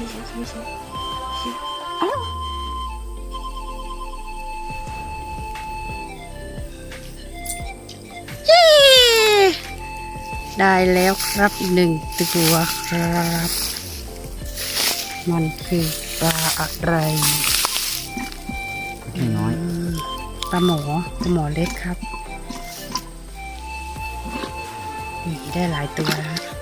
ชี้ชี้ชี้ชี้ชี้อ้าวได้แล้วครับหนึ่งตัวครับ มันคือปลาอะไรน้อยปลาหมอปลาหมอเล็กครับ นี่ได้หลายตัวแล้ว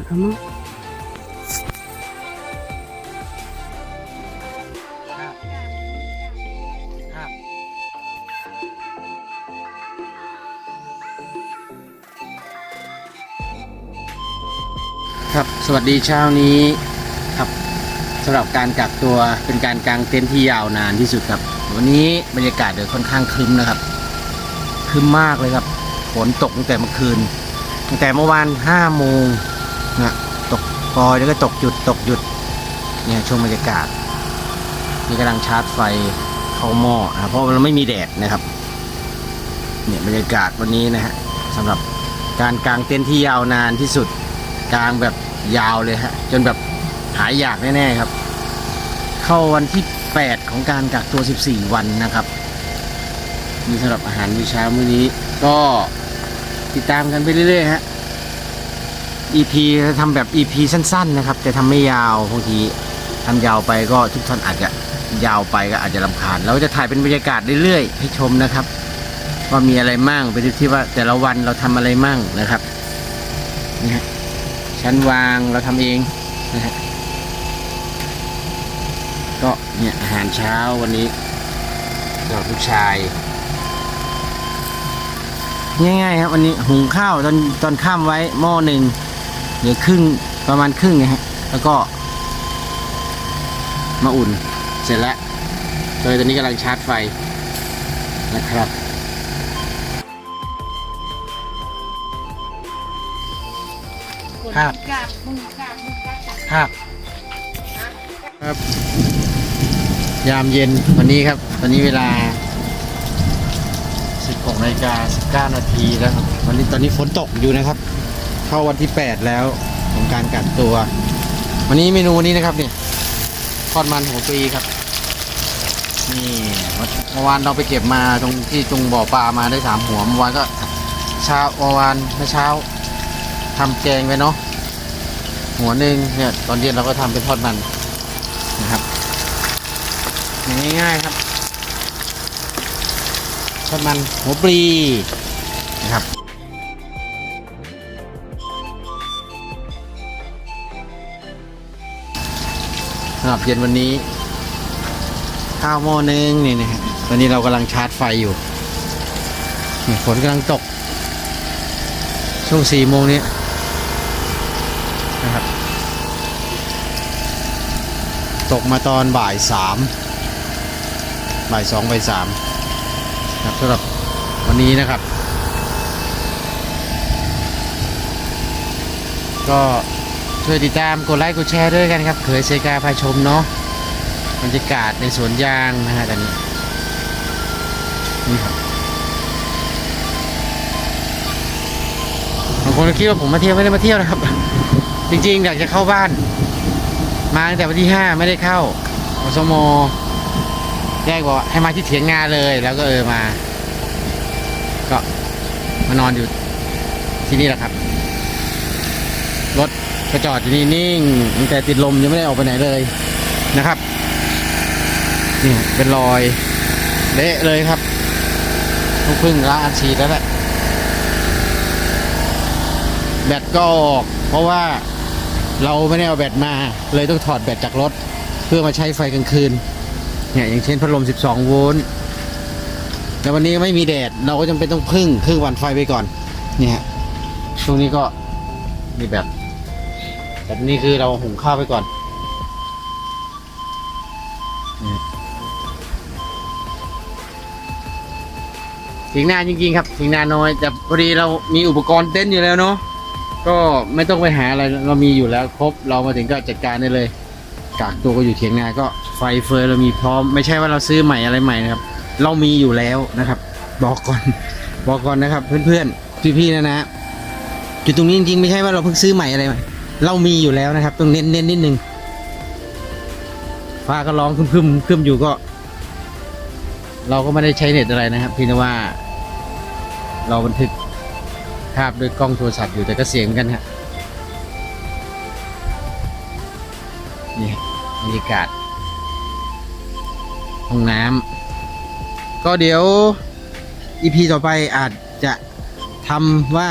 ดแล้วมั้งครับสวัสดีเช้านี้ครับสำหรับการกักตัวเป็นการกางเต็นท์ที่ยาวนานที่สุดครับ วันนี้บรรยากาศเดี๋ยวค่อนข้างครึ้มนะครับครึ้มมากเลยครับฝนตกตั้งแต่เมื่อคืนตั้งแต่เมื่อวาน5โมง นะตกปลอยแล้วก็ตกหยุดตกหยุดเนี่ยช่วงบรรยากาศนี่กำลังชาร์จไฟเข้าหม้อนะเพราะเราไม่มีแดดนะครับเนี่ยบรรยากาศวันนี้นะฮะสำหรับการกลางเต็นท์ที่ยาวนานที่สุดกลางแบบยาวเลยฮะจนแบบหายอยากแน่ๆครับ เข้าวันที่ 8 ของการกักตัว 14 วันนะครับนี่สำหรับอาหารมื้อเช้ามื้อนี้ก็ติดตามกันไปเรื่อยๆฮะ EP จะทำแบบ EP สั้น ๆ นะครับ จะทำไม่ยาวบางทีทำยาวไปก็ทุกท่านอาจจะยาวไปก็อาจจะลำคาญเราจะถ่ายเป็นบรรยากาศเรื่อยๆให้ชมนะครับว่ามีอะไรมั่งไปดูที่ว่าแต่ละวันเราทำอะไรมั่งนะครับนี่ฮะชั้นวางเราทำเองนะฮะก็เนี่ยอาหารเช้าวันนี้สำหรับลูกชาย ง่ายๆครับวันนี้หุงข้าวตอนตอนข้ามไว้หม้อหนึ่ง เหลือครึ่งประมาณครึ่งนะฮะแล้วก็ มาอุ่นเสร็จแล้วโดยตอนนี้กำลังชาร์จไฟนะครับครับครับครับ ยามเย็นวันนี้ครับตอนนี้เวลา 16นาฬิกา19นาทีแล้วครับวันนี้ตอนนี้ฝนตกอยู่นะครับ เข้าวันที่ 8 แล้วของการกักตัว วันนี้เมนูวันนี้นะครับเนี่ยทอดมันหัวปลีครับ นี่เมื่อวานเราไปเก็บมาตรงที่ตรงบ่อปลามาได้สามหัวเมื่อวานก็เช้าเมื่อวานเมื่อเช้าทำแกงไปเนาะหัวหนึ่งเนี่ยตอนเย็นเราก็ทำเป็นทอดมันนะครับง่ายๆครับทอดมันหัวปลีนะครับำหรับเย็นวันนี้ข้าวหม้อนึงนี่นะฮะตอนนี้เรากำลังชาร์จไฟอยู่ฝนกำลังตก ช่วงสี่โมงนี้นะครับ ตกมาตอนบ่ายสามบ่ายสองบ่ายสามครับสำหรับวันนี้นะครับ ก็ ช่วยติดตามกดไลค์กดแชร์ด้วยกันครับเขยเซกาพาชมเนาะบรรยากาศในสวนยางนะฮะตอนนี้นี่ครับบางคนคิดว่าผมมาเที่ยวไม่ได้มาเที่ยวนะครับ จริงๆอยากจะเข้าบ้าน มาตั้งแต่วันที่ห้าไม่ได้เข้าอสมแยกบอกให้มาที่เถียงนาเลย แล้วก็เออมา ก็มานอนอยู่ที่นี่แหละครับ ก็จอดอยู่นี่นิ่งแต่ติดลมยังไม่ได้ออกไปไหนเลยนะครับนี่เป็นรอยเละเลยครับต้องพึ่งล้างอัดฉีดแล้วแหละแบตก็ออก เพราะว่าเราไม่ได้เอาแบตมา เลยต้องถอดแบตจากรถ เพื่อมาใช้ไฟกลางคืนเนี่ยอย่างเช่นพัดลม 12 โวลต์แต่วันนี้ไม่มีแดดเราก็จำเป็นต้องพึ่งครื่งวันไฟไปก่อน เนี่ยช่วงนี้ก็มีแบต แต่นี่คือเราหุงข้าวไปก่อนสิงนาจริงๆครับสิงนาน้อยแต่พอดีเรามีอุปกรณ์เต้นอยู่แล้วเนาะก็ไม่ต้องไปหาอะไรเรามีอยู่แล้วครบเรามาถึงก็จัดการได้เลยกากตัวก็อยู่เถียงนาก็ไฟเฟยเรามีพร้อม ไม่ใช่ว่าเราซื้อใหม่อะไรใหม่นะครับ เรามีอยู่แล้วนะครับ บอกก่อนบอกก่อนนะครับ เพื่อนๆพี่ๆนะนะจุดตรงนี้จริงๆไม่ใช่ว่าเราเพิ่งซื้อใหม่อะไรใหม่ เรามีอยู่แล้วนะครับต้องเน้นเน้นนิดนึงฟ้าก็ร้องคึมคึมคึมอยู่ก็ เราก็ไม่ได้ใช้เน็ตอะไรนะครับเพียงแต่ว่า เราบันทึกภาพด้วยกล้องโทรศัพท์อยู่แต่ก็เสียงกันฮะนี่บรรยากาศห้องน้ำก็เดี๋ยวอีพีต่อไปอาจจะทำว่า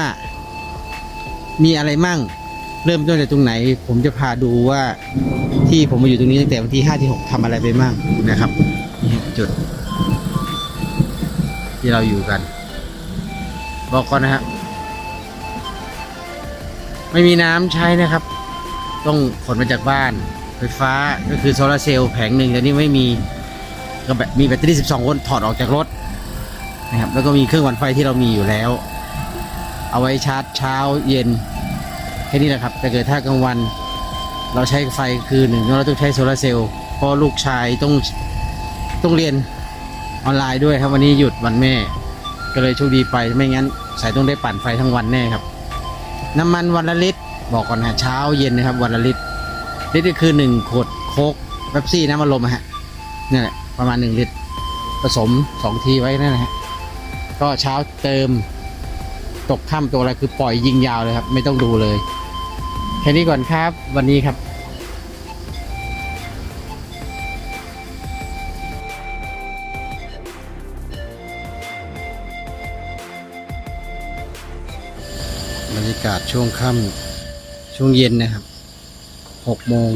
มีอะไรมั่ง เริ่มต้นจากตรงไหน ผมจะพาดูว่าที่ผมมาอยู่ตรงนี้ตั้งแต่วันที่5ที่6ทำอะไรไปมั่งนะครับนี่จุด ที่เราอยู่กัน บอกก่อนนะฮะไม่มีน้ำใช้นะครับ ต้องขนมาจากบ้าน ไฟฟ้าก็คือโซลาร์เซลล์แผงหนึ่งแต่นี่ไม่มีก็แบบมีแบตเตอรี่ 12 โวลต์ถอดออกจากรถนะครับแล้วก็มีเครื่องวันไฟที่เรามีอยู่แล้ว เอาไว้ชาร์จเช้าเย็น ค่นี้แหละครับแต่เกิดถ้ากลางวัน เราใช้ไฟคือหนึ่งเราต้องใช้โซลาร์เซลล์เพราะลูกชายต้องต้องเรียนออนไลน์ด้วยครับวันนี้หยุดวันแม่ ก็เลยโชคดีไปไม่งั้นสายต้องได้ปั่นไฟทั้งวันแน่ครับ น้ำมันวันละลิตรบอกก่อนนะเช้าเย็นนะครับวันละลิตรลิตรก็คือหนึ่งขวดโคกเบปซี่น้ำมันลมฮะนี่แหละประมาณหนึ่งลิตร ผสมสองทีไว้นั่นนะฮะก็เช้าเติมตกค่ำตัวอะไรคือปล่อยยิงยาวเลยครับ ไม่ต้องดูเลย ค่นี้ก่อนครับ วันนี้ครับบรรยากาศช่วงค่ำช่วงเย็นนะครับหกโมง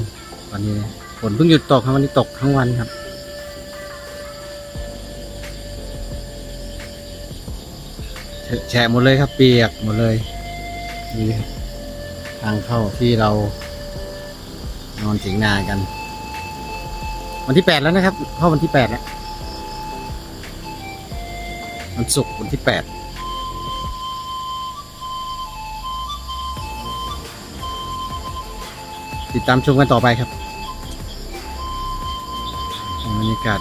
วันนี้ฝนเพิ่งหยุดตกครับวันนี้ตกทั้งวันครับ แฉะหมดเลยครับเปียกหมดเลยนี่ครับ ทางเข้าที่เรานอนเสียงนากัน วันที่แปดแล้วนะครับ เข้าวันที่แปดแล้ววันศุกร์วันที่แปดติดตามชมกันต่อไปครับบรรยากาศ